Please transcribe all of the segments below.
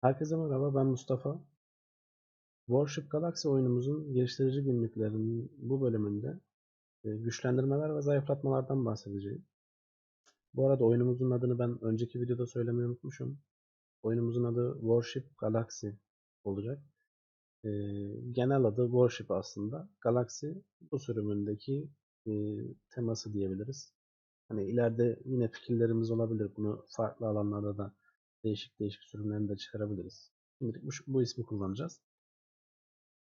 Herkese merhaba, ben Mustafa. Warship Galaxy oyunumuzun geliştirici günlüklerinin bu bölümünde e, güçlendirmeler ve zayıflatmalardan bahsedeceğim. Bu arada oyunumuzun adını ben önceki videoda söylemeyi unutmuşum. Oyunumuzun adı Warship Galaxy olacak. E, genel adı Warship aslında. Galaxy bu sürümündeki e, teması diyebiliriz. Hani ileride yine fikirlerimiz olabilir. Bunu farklı alanlarda da değişik değişik sürümlerini de çıkarabiliriz. Şimdilik bu, bu ismi kullanacağız.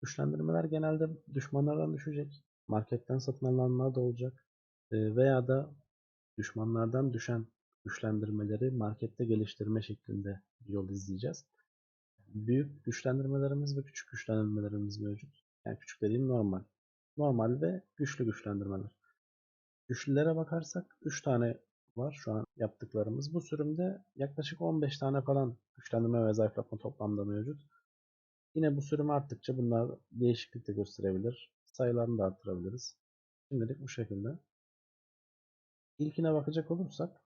Güçlendirmeler genelde düşmanlardan düşecek. Marketten satın alınanlar da olacak. E, veya da düşmanlardan düşen güçlendirmeleri markette geliştirme şeklinde yol izleyeceğiz. Büyük güçlendirmelerimiz ve küçük güçlendirmelerimiz mevcut. Yani küçük dediğim normal. Normal ve güçlü güçlendirmeler. Güçlülere bakarsak 3 tane var şu an yaptıklarımız. Bu sürümde yaklaşık 15 tane falan güçlendirme ve zayıflatma toplamda mevcut. Yine bu sürüm arttıkça bunlar değişiklik de gösterebilir. Sayılarını da arttırabiliriz. Şimdilik bu şekilde. İlkine bakacak olursak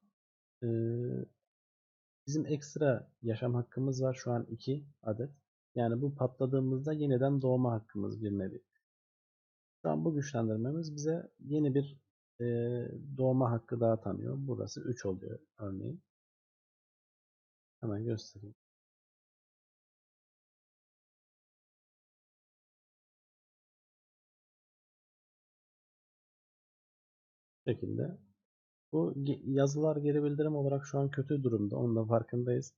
bizim ekstra yaşam hakkımız var şu an 2 adet. Yani bu patladığımızda yeniden doğma hakkımız bir nevi. Şu an bu güçlendirmemiz bize yeni bir doğma hakkı daha tanıyor. Burası 3 oluyor örneğin. Hemen göstereyim. şekilde. Bu yazılar geri bildirim olarak şu an kötü durumda. Onun da farkındayız.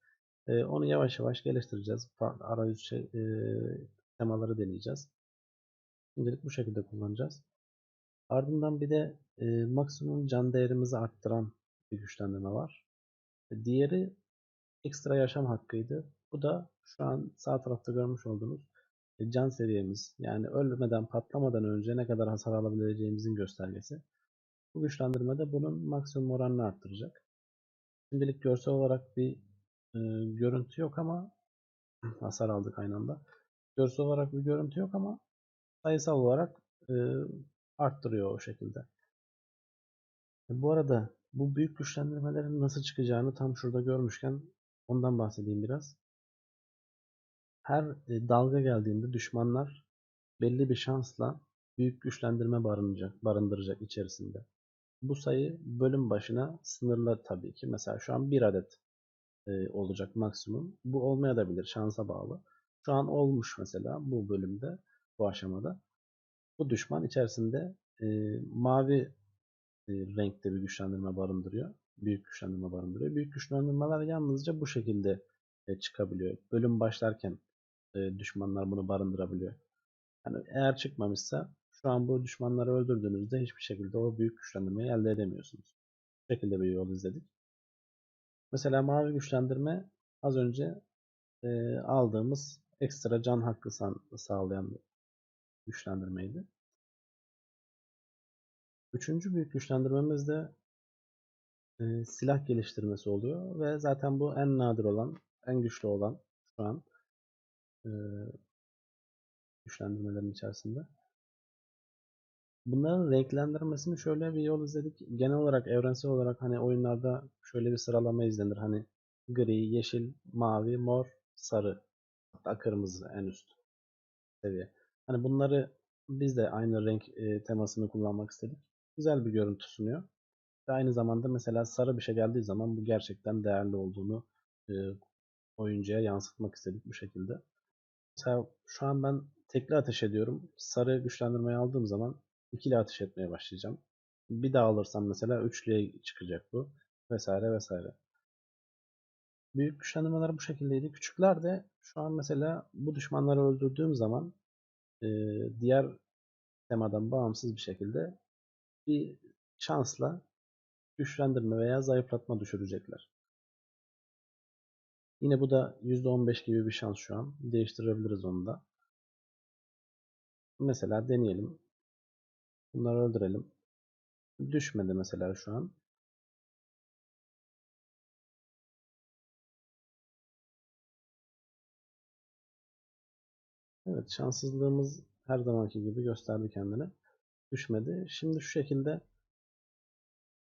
Ee, onu yavaş yavaş geliştireceğiz. Farklı arayüz şey, e, temaları deneyeceğiz. Şimdilik bu şekilde kullanacağız. Ardından bir de e, maksimum can değerimizi arttıran bir güçlendirme var. E, diğeri ekstra yaşam hakkıydı. Bu da şu an sağ tarafta görmüş olduğunuz e, can seviyemiz. Yani ölmeden patlamadan önce ne kadar hasar alabileceğimizin göstergesi. Bu güçlendirme de bunun maksimum oranını arttıracak. Şimdilik görsel olarak bir e, görüntü yok ama hasar aldık aynı anda. Görsel olarak bir görüntü yok ama sayısal olarak e, arttırıyor o şekilde. E, bu arada bu büyük güçlendirmelerin nasıl çıkacağını tam şurada görmüşken ondan bahsedeyim biraz. Her e, dalga geldiğinde düşmanlar belli bir şansla büyük güçlendirme barındıracak, barındıracak içerisinde. Bu sayı bölüm başına sınırlı tabii ki. Mesela şu an bir adet e, olacak maksimum. Bu olmayabilir şansa bağlı. Şu an olmuş mesela bu bölümde, bu aşamada. Bu düşman içerisinde e, mavi e, renkte bir güçlendirme barındırıyor. Büyük güçlendirme barındırıyor. Büyük güçlendirmeler yalnızca bu şekilde e, çıkabiliyor. Bölüm başlarken e, düşmanlar bunu barındırabiliyor. Yani eğer çıkmamışsa şu an bu düşmanları öldürdüğünüzde hiçbir şekilde o büyük güçlendirmeyi elde edemiyorsunuz. Bu şekilde bir yol izledik. Mesela mavi güçlendirme az önce e, aldığımız ekstra can hakkı sağlayan bir güçlendirmeydi. Üçüncü büyük güçlendirmemiz de e, silah geliştirmesi oluyor ve zaten bu en nadir olan, en güçlü olan şu an e, güçlendirmelerin içerisinde. Bunların renklendirmesini şöyle bir yol izledik. Genel olarak evrensel olarak hani oyunlarda şöyle bir sıralama izlenir. Hani gri, yeşil, mavi, mor, sarı. Hatta kırmızı en üst seviye. Hani bunları biz de aynı renk e, temasını kullanmak istedik. Güzel bir görüntü sunuyor. Ve aynı zamanda mesela sarı bir şey geldiği zaman bu gerçekten değerli olduğunu e, oyuncuya yansıtmak istedik bu şekilde. Mesela şu an ben tekli ateş ediyorum. Sarı güçlendirmeyi aldığım zaman ikili ateş etmeye başlayacağım. Bir daha alırsam mesela üçlüye çıkacak bu. Vesaire vesaire. Büyük güçlendirmeler bu şekildeydi. Küçükler de şu an mesela bu düşmanları öldürdüğüm zaman e, diğer temadan bağımsız bir şekilde bir şansla güçlendirme veya zayıflatma düşürecekler. Yine bu da %15 gibi bir şans şu an. Değiştirebiliriz onu da. Mesela deneyelim. Bunları öldürelim. Düşmedi mesela şu an. Evet şanssızlığımız her zamanki gibi gösterdi kendini. Düşmedi. Şimdi şu şekilde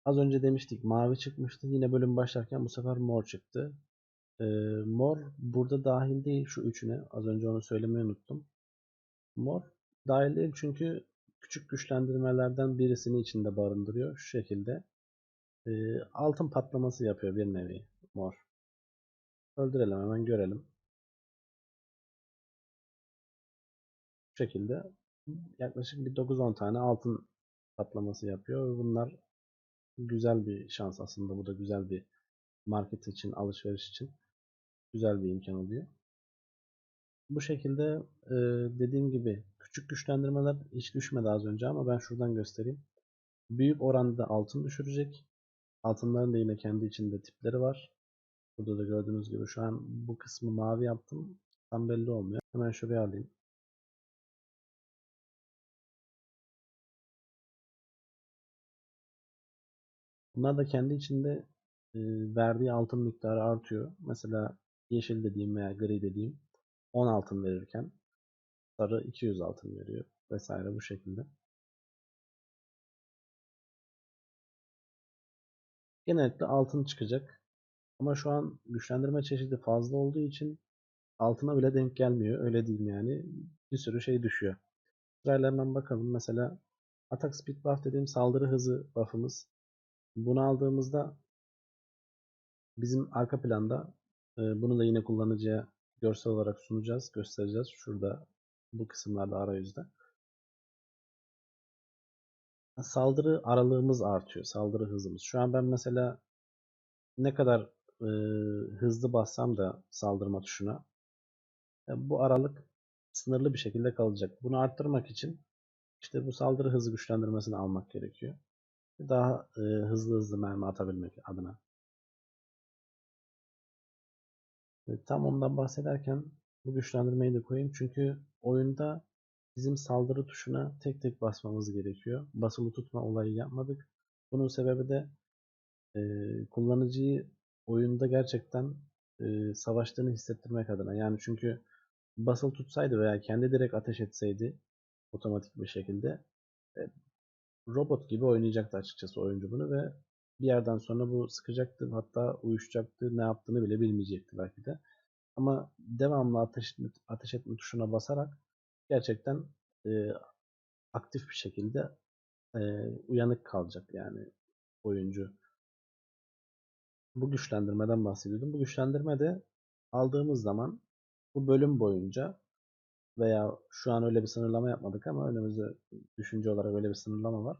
az önce demiştik mavi çıkmıştı. Yine bölüm başlarken bu sefer mor çıktı. Ee, mor burada dahil değil şu üçüne. Az önce onu söylemeyi unuttum. Mor dahil değil çünkü küçük güçlendirmelerden birisini içinde barındırıyor. Şu şekilde. Ee, altın patlaması yapıyor bir nevi mor. Öldürelim hemen görelim. Şekilde yaklaşık bir 9-10 tane altın patlaması yapıyor. Bunlar güzel bir şans aslında. Bu da güzel bir market için, alışveriş için güzel bir imkan oluyor. Bu şekilde e, dediğim gibi küçük güçlendirmeler hiç düşmedi az önce ama ben şuradan göstereyim. Büyük oranda altın düşürecek. Altınların da yine kendi içinde tipleri var. Burada da gördüğünüz gibi şu an bu kısmı mavi yaptım. Tam belli olmuyor. Hemen şuraya alayım. Bunlar da kendi içinde e, verdiği altın miktarı artıyor. Mesela yeşil dediğim veya gri dediğim 10 altın verirken sarı 200 altın veriyor vesaire bu şekilde. Genellikle altın çıkacak. Ama şu an güçlendirme çeşidi fazla olduğu için altına bile denk gelmiyor. Öyle diyeyim yani. Bir sürü şey düşüyor. Sırayla hemen bakalım. Mesela Attack Speed buff dediğim saldırı hızı buff'ımız. Bunu aldığımızda bizim arka planda e, bunu da yine kullanıcıya görsel olarak sunacağız, göstereceğiz. Şurada bu kısımlarda arayüzde. Saldırı aralığımız artıyor. Saldırı hızımız. Şu an ben mesela ne kadar e, hızlı bassam da saldırma tuşuna e, bu aralık sınırlı bir şekilde kalacak. Bunu arttırmak için işte bu saldırı hızı güçlendirmesini almak gerekiyor. Daha e, hızlı hızlı mermi atabilmek adına. E, tam ondan bahsederken bu güçlendirmeyi de koyayım. Çünkü oyunda bizim saldırı tuşuna tek tek basmamız gerekiyor. Basılı tutma olayı yapmadık. Bunun sebebi de e, kullanıcıyı oyunda gerçekten e, savaştığını hissettirmek adına. Yani çünkü basılı tutsaydı veya kendi direkt ateş etseydi otomatik bir şekilde e, robot gibi oynayacaktı açıkçası oyuncu bunu ve bir yerden sonra bu sıkacaktı hatta uyuşacaktı ne yaptığını bile bilmeyecekti belki de. Ama devamlı ateş etme, ateş etme tuşuna basarak gerçekten e, aktif bir şekilde e, uyanık kalacak yani oyuncu. Bu güçlendirmeden bahsediyordum. Bu güçlendirme de aldığımız zaman bu bölüm boyunca veya şu an öyle bir sınırlama yapmadık ama önümüzde düşünce olarak öyle bir sınırlama var.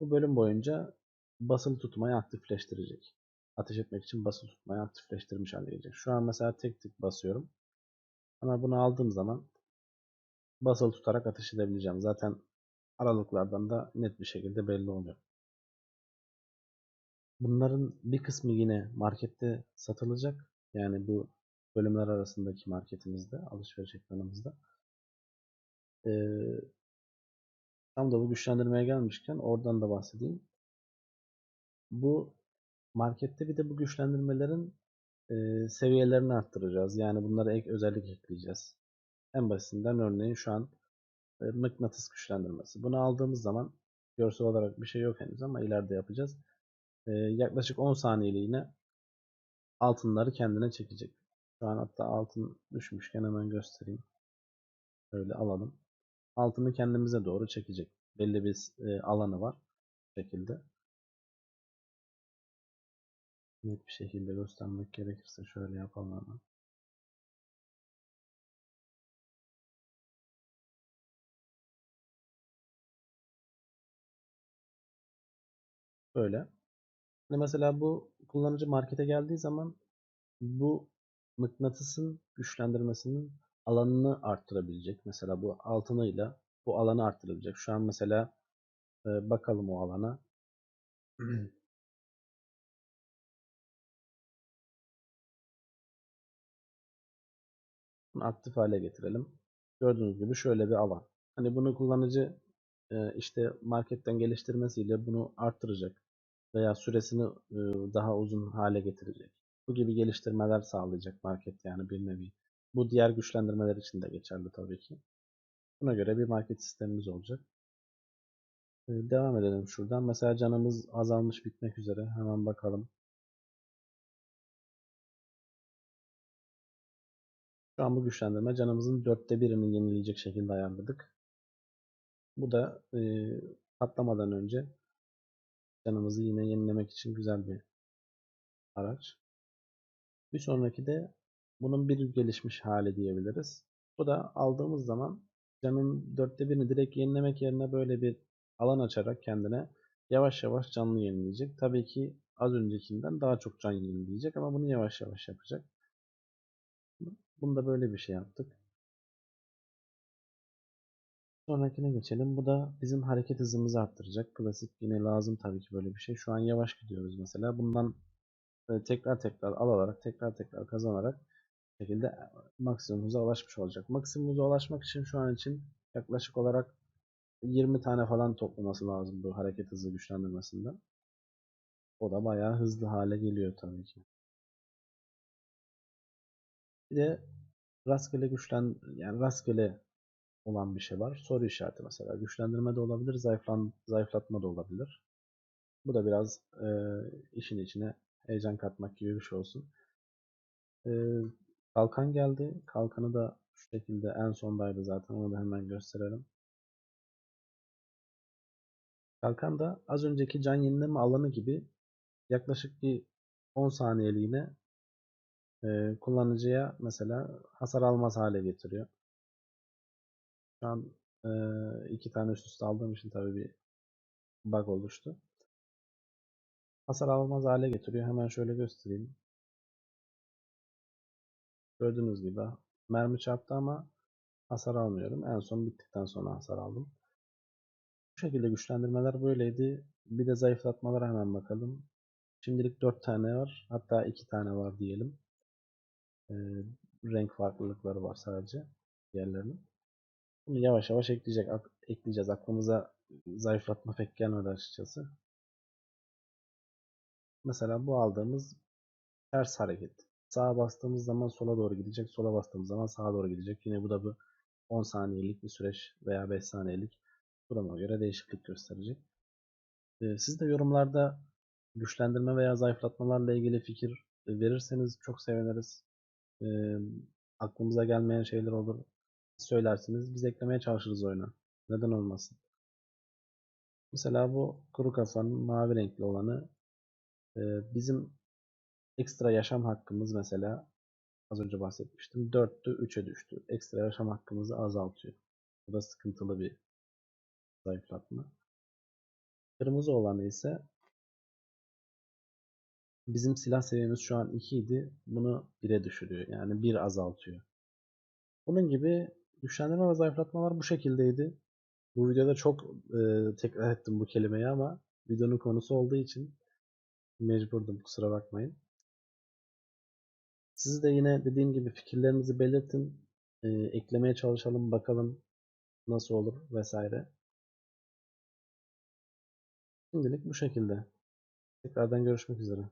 Bu bölüm boyunca basılı tutmayı aktifleştirecek. Ateş etmek için basılı tutmayı aktifleştirmiş hale gelecek. Şu an mesela tek tık basıyorum. Ama bunu aldığım zaman basılı tutarak ateş edebileceğim. Zaten aralıklardan da net bir şekilde belli oluyor. Bunların bir kısmı yine markette satılacak. Yani bu bölümler arasındaki marketimizde, alışveriş ekranımızda. Ee, tam da bu güçlendirmeye gelmişken oradan da bahsedeyim. Bu markette bir de bu güçlendirmelerin e, seviyelerini arttıracağız. Yani bunlara ek özellik ekleyeceğiz. En basitinden örneğin şu an e, mıknatıs güçlendirmesi. Bunu aldığımız zaman görsel olarak bir şey yok henüz ama ileride yapacağız. E, yaklaşık 10 saniyeliğine altınları kendine çekecek. Şu an hatta altın düşmüşken hemen göstereyim. Öyle alalım. Altını kendimize doğru çekecek. Belli bir e, alanı var. Bu şekilde. Net bir şekilde göstermek gerekirse şöyle yapalım hemen. Böyle. Şimdi mesela bu kullanıcı markete geldiği zaman bu mıknatısın güçlendirmesinin alanını arttırabilecek. Mesela bu altınıyla bu alanı arttırabilecek. Şu an mesela e, bakalım o alana. Bunu aktif hale getirelim. Gördüğünüz gibi şöyle bir alan. Hani bunu kullanıcı e, işte marketten geliştirmesiyle bunu arttıracak veya süresini e, daha uzun hale getirecek. Bu gibi geliştirmeler sağlayacak market yani bir nevi. Bu diğer güçlendirmeler için de geçerli tabii ki. Buna göre bir market sistemimiz olacak. E, devam edelim şuradan. Mesela canımız azalmış bitmek üzere. Hemen bakalım. Şu an bu güçlendirme canımızın dörtte birini yenileyecek şekilde ayarladık. Bu da e, patlamadan önce canımızı yine yenilemek için güzel bir araç. Bir sonraki de bunun bir gelişmiş hali diyebiliriz. Bu da aldığımız zaman canın dörtte birini direkt yenilemek yerine böyle bir alan açarak kendine yavaş yavaş canlı yenileyecek. Tabii ki az öncekinden daha çok can yenileyecek ama bunu yavaş yavaş yapacak. Bunda böyle bir şey yaptık. Sonrakine geçelim. Bu da bizim hareket hızımızı arttıracak. Klasik yine lazım tabii ki böyle bir şey. Şu an yavaş gidiyoruz mesela. Bundan e, tekrar tekrar alarak, tekrar tekrar kazanarak şekilde maksimum hıza ulaşmış olacak. Maksimum hıza ulaşmak için şu an için yaklaşık olarak 20 tane falan toplaması lazım bu hareket hızı güçlendirmesinden. O da bayağı hızlı hale geliyor tabii ki. Bir de rastgele güçlen yani rastgele olan bir şey var. Soru işareti mesela. Güçlendirme de olabilir, zayıflan, zayıflatma da olabilir. Bu da biraz e, işin içine heyecan katmak gibi bir şey olsun. E, kalkan geldi. Kalkanı da şu şekilde en sondaydı zaten. Onu da hemen gösterelim. Kalkan da az önceki can yenileme alanı gibi yaklaşık bir 10 saniyeliğine e, kullanıcıya mesela hasar almaz hale getiriyor. Şu an e, iki tane üst üste aldığım için tabii bir bug oluştu. Hasar almaz hale getiriyor. Hemen şöyle göstereyim. Gördüğünüz gibi mermi çarptı ama hasar almıyorum. En son bittikten sonra hasar aldım. Bu şekilde güçlendirmeler böyleydi. Bir de zayıflatmalara hemen bakalım. Şimdilik 4 tane var. Hatta 2 tane var diyelim. Ee, renk farklılıkları var sadece diğerlerinin. Bunu yavaş yavaş ekleyecek, ekleyeceğiz. Aklımıza zayıflatma pek gelmedi açıkçası. Mesela bu aldığımız ters hareket. Sağa bastığımız zaman sola doğru gidecek. Sola bastığımız zaman sağa doğru gidecek. Yine bu da bu 10 saniyelik bir süreç veya 5 saniyelik duruma göre değişiklik gösterecek. Ee, siz de yorumlarda güçlendirme veya zayıflatmalarla ilgili fikir verirseniz çok seviniriz. Ee, aklımıza gelmeyen şeyler olur. Söylersiniz. Biz eklemeye çalışırız oyuna. Neden olmasın? Mesela bu kuru kafanın mavi renkli olanı e, bizim ekstra yaşam hakkımız mesela az önce bahsetmiştim. 4'tü 3'e düştü. Ekstra yaşam hakkımızı azaltıyor. Bu da sıkıntılı bir zayıflatma. Kırmızı olanı ise bizim silah seviyemiz şu an 2 idi. Bunu 1'e düşürüyor. Yani 1 azaltıyor. Bunun gibi güçlendirme ve zayıflatmalar bu şekildeydi. Bu videoda çok e, tekrar ettim bu kelimeyi ama videonun konusu olduğu için mecburdum kusura bakmayın. Siz de yine dediğim gibi fikirlerinizi belirtin. E, eklemeye çalışalım bakalım nasıl olur vesaire. Şimdilik bu şekilde. Tekrardan görüşmek üzere.